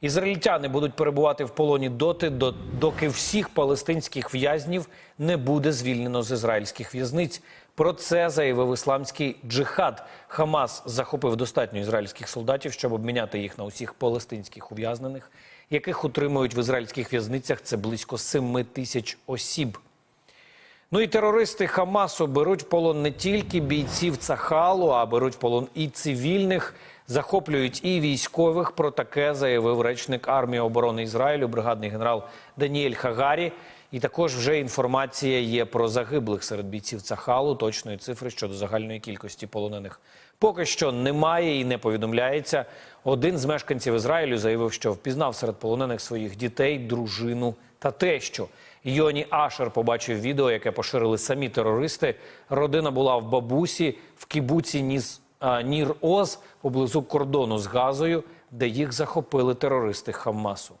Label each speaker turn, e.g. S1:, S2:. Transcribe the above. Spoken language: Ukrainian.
S1: Ізраїльтяни будуть перебувати в полоні доти, до- доки всіх палестинських в'язнів не буде звільнено з ізраїльських в'язниць. Про це заявив ісламський джихад. Хамас захопив достатньо ізраїльських солдатів, щоб обміняти їх на усіх палестинських ув'язнених, яких утримують в ізраїльських в'язницях. Це близько 7 тисяч осіб. Ну і терористи Хамасу беруть в полон не тільки бійців Цахалу, а беруть в полон і цивільних, захоплюють і військових. Про таке заявив речник армії оборони Ізраїлю, бригадний генерал Даніель Хагарі. І також вже інформація є про загиблих серед бійців Цахалу. Точної цифри щодо загальної кількості полонених поки що немає і не повідомляється. Один з мешканців Ізраїлю заявив, що впізнав серед полонених своїх дітей, дружину та тещу. Йоні Ашер побачив відео, яке поширили самі терористи. Родина була в бабусі в кібуці Ніс, Нір Оз поблизу кордону з Газою, де їх захопили терористи Хамасу.